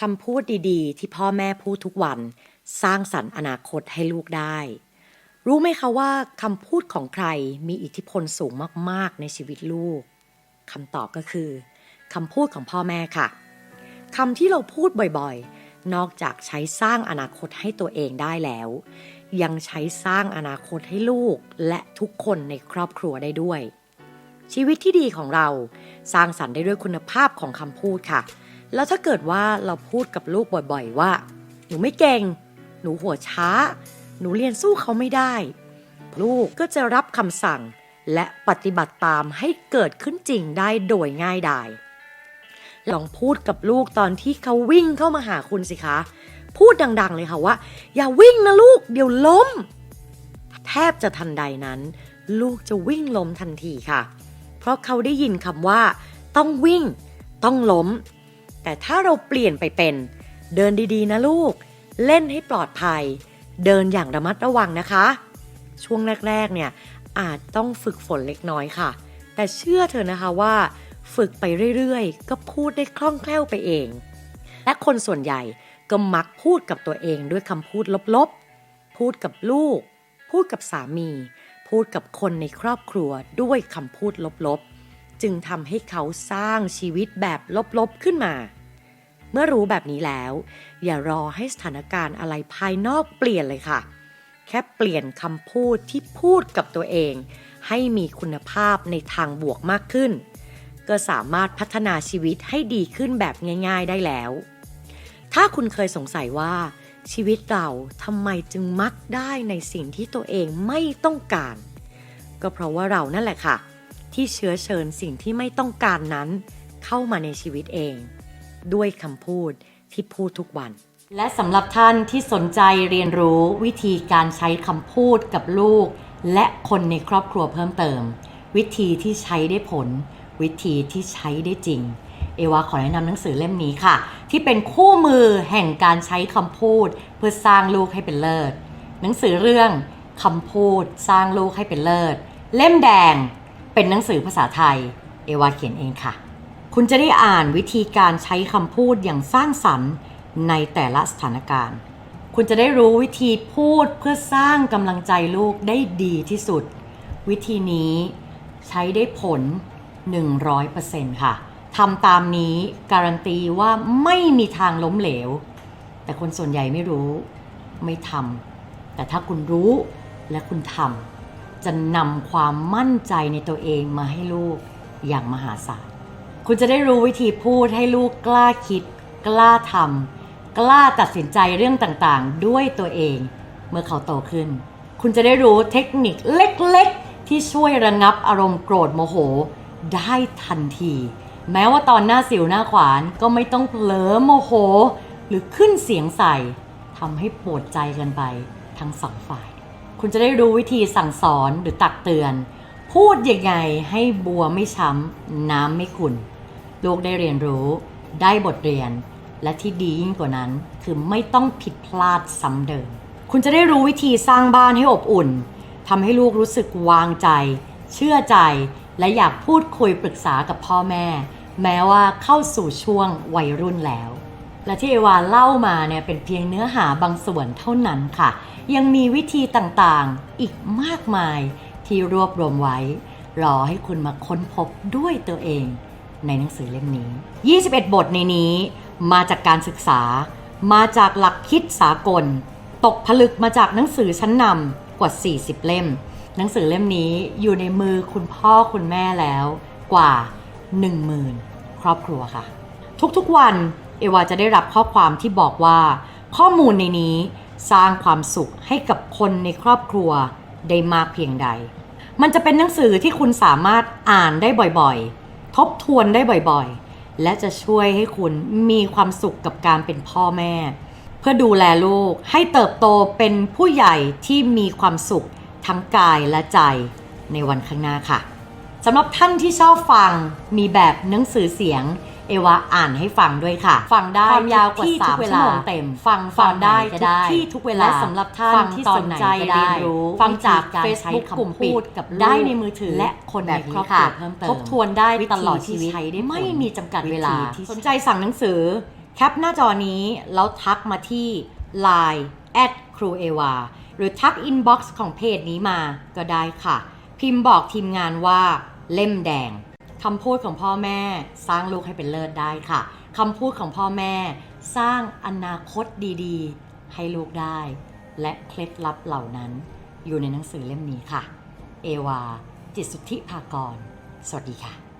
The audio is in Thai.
คำพูดดีๆ ที่พ่อแม่พูดทุกวัน สร้างสรรค์อนาคตให้ลูกได้ รู้ไหมคะว่าคำพูดของใครมีอิทธิพลสูงมากๆ ในชีวิตลูกคำตอบก็คือคำพูดของพ่อแม่ค่ะคำที่เราพูดบ่อยๆ นอกจากใช้สร้างอนาคตให้ตัวเองได้แล้ว ยังใช้สร้างอนาคตให้ลูกและทุกคนในครอบครัวได้ด้วย ชีวิตที่ดีของเราสร้างสรรค์ได้ด้วยคุณภาพของคำพูดค่ะ แล้วถ้าเกิดว่าเราพูดกับลูกบ่อยๆว่า หนูไม่เก่ง หนูหัวช้า หนูเรียนสู้เขาไม่ได้ ลูกก็จะรับคำสั่งและปฏิบัติตามให้เกิดขึ้นจริงได้โดยง่ายดายลองพูดกับลูกตอนที่เขาวิ่งเข้ามาหาคุณสิคะ พูดดังๆเลยค่ะว่า อย่าวิ่งนะลูกเดี๋ยวล้ม แทบจะทันใดนั้น ลูกจะวิ่งล้มทันทีค่ะ เพราะเขาได้ยินคำว่า ต้องวิ่ง ต้องล้ม แต่ถ้าเราเปลี่ยนไปเป็น เดินดีๆ นะลูก เล่นให้ปลอดภัย เดินอย่างระมัดระวังนะคะ ช่วงแรกๆเนี่ยอาจต้องฝึกฝนเล็กน้อยค่ะ แต่เชื่อเถอะนะคะว่า ฝึกไปเรื่อยๆ ก็พูดได้คล่องแคล่วไปเอง และคนส่วนใหญ่ก็มักพูดกับตัวเองด้วยคำพูดลบๆ พูดกับลูก พูดกับสามี พูดกับคนในครอบครัวด้วยคำพูดลบๆ จึงทำให้เขาสร้างชีวิตแบบลบๆขึ้นมา เมื่อรู้แบบนี้แล้ว อย่ารอให้สถานการณ์อะไรภายนอกเปลี่ยนเลยค่ะ แค่เปลี่ยนคำพูดที่พูดกับตัวเอง ให้มีคุณภาพในทางบวกมากขึ้น ก็สามารถพัฒนาชีวิตให้ดีขึ้นแบบง่าย ๆได้แล้ว ถ้าคุณเคยสงสัยว่า ชีวิตเราทำไมจึงมักได้ในสิ่งที่ตัวเองไม่ต้องการ ก็เพราะว่าเรานั่นแหละค่ะ ที่เชื้อเชิญสิ่งที่ไม่ต้องการนั้น เข้ามาในชีวิตเอง ด้วยคำพูดที่พูดทุกวัน และสำหรับท่านที่สนใจเรียนรู้วิธีการใช้คำพูดกับลูก และคนในครอบครัวเพิ่มเติม วิธีที่ใช้ได้ผล วิธีที่ใช้ได้จริง เอวาขอแนะนำหนังสือเล่มนี้ค่ะ ที่เป็นคู่มือแห่งการใช้คำพูด เพื่อสร้างลูกให้เป็นเลิศหนังสือเรื่องคำพูดสร้างลูกให้เป็นเลิศ เล่มแดง เป็นหนังสือภาษาไทย เอวาเขียนเองค่ะ คุณจะได้อ่านวิธีการใช้คำพูดอย่างสร้างสรรค์ในแต่ละสถานการณ์ คุณจะได้รู้วิธีพูดเพื่อสร้างกำลังใจลูกได้ดีที่สุด วิธีนี้ใช้ได้ผล 100%ค่ะทำตามนี้การันตีว่าไม่มีทางล้มเหลว แต่คนส่วนใหญ่ไม่รู้ ไม่ทำแต่ถ้าคุณรู้และคุณทำ จะนำความมั่นใจในตัวเองมาให้ลูกอย่างมหาศาล คุณจะได้รู้วิธีพูดให้ลูกกล้าคิด กล้าทำกล้าตัดสินใจเรื่องต่างๆ ด้วยตัวเอง เมื่อเขาโตขึ้น คุณจะได้รู้เทคนิคเล็กๆ ที่ช่วยระงับอารมณ์โกรธโมโห ได้ทันที แม้ว่าตอนหน้าสิวหน้าขวานก็ไม่ต้องเผลอโมโห หรือขึ้นเสียงใส่ทำให้ปวดใจกันไปทั้งสองฝ่าย คุณจะได้รู้วิธีสั่งสอนหรือตักเตือน พูดยังไงให้บัวไม่ช้ำน้ำไม่ขุ่นลูกได้เรียนรู้ ได้บทเรียน และที่ดียิ่งกว่านั้น คือไม่ต้องผิดพลาดซ้ำเดิม คุณจะได้รู้วิธีสร้างบ้านให้อบอุ่นทำให้ลูกรู้สึกวางใจ เชื่อใจ และอยากพูดคุยปรึกษากับพ่อแม่ แม้ว่าเข้าสู่ช่วงวัยรุ่นแล้ว และที่เอวาเล่ามาเนี่ยเป็นเพียงเนื้อหาบางส่วนเท่านั้นค่ะ ยังมีวิธีต่างๆอีกมากมายที่รวบรวมไว้ รอให้คุณมาค้นพบด้วยตัวเองในหนังสือเล่มนี้ 21 บทในนี้มาจากการศึกษา มาจากหลักคิดสากล ตกผลึกมาจากหนังสือชั้นนำกว่า 40 เล่ม หนังสือเล่มนี้อยู่ในมือคุณพ่อคุณแม่แล้วกว่า 10,000 ครอบครัวค่ะ ทุกๆวัน เอวาจะได้รับข้อความที่บอกว่า ข้อมูลในนี้สร้างความสุขให้กับคนในครอบครัวได้มากเพียงใด มันจะเป็นหนังสือที่คุณสามารถอ่านได้บ่อยๆ ทบทวนได้บ่อยๆ และจะช่วยให้คุณมีความสุขกับการเป็นพ่อแม่ เพื่อดูแลลูกให้เติบโตเป็นผู้ใหญ่ที่มีความสุขทั้งกายและใจในวันข้างหน้าค่ะสำหรับท่านที่ชอบฟังมีแบบหนังสือเสียง เอวาอ่านให้ฟังด้วยค่ะ ฟังได้ความยาวกว่าทุที่สามทุกเวชั่วลาโมงเต็ม ฟังฟังได้ทุก็ได้ที่ทุกเวลาและสำหรับท่านฟังที่ตอสนใจไหเรียนรู้ ฟังจากวิธีการใช้ Facebook คำกลุ่มพูปิดดกับลูกได้ในมือถือ และคนแบบในนี้ครอบครัวค่ะเพิ่มเติมทบทวนได้วิธีตลอดชีที่วิตใช้ได้ไม่ผลมีจำกัดเวลาวิธีที่สนใจสั่งหนังสือ แคปหน้าจอนี้แล้วทักมาที่ Line แอดครูเอวาหรือทักอินบ็อกซ์ของเพจนี้มาก็ได้ค่ะ พิมพ์บอกทีมงานว่าเล่มแดง คำพูดของพ่อแม่สร้างลูกให้เป็นเลิศได้ค่ะคำพูดของพ่อแม่สร้างอนาคตดีๆ ให้ลูกได้ และเคล็ดลับเหล่านั้น อยู่ในหนังสือเล่มนี้ค่ะ เอวา จิตสุทธิภากร สวัสดีค่ะ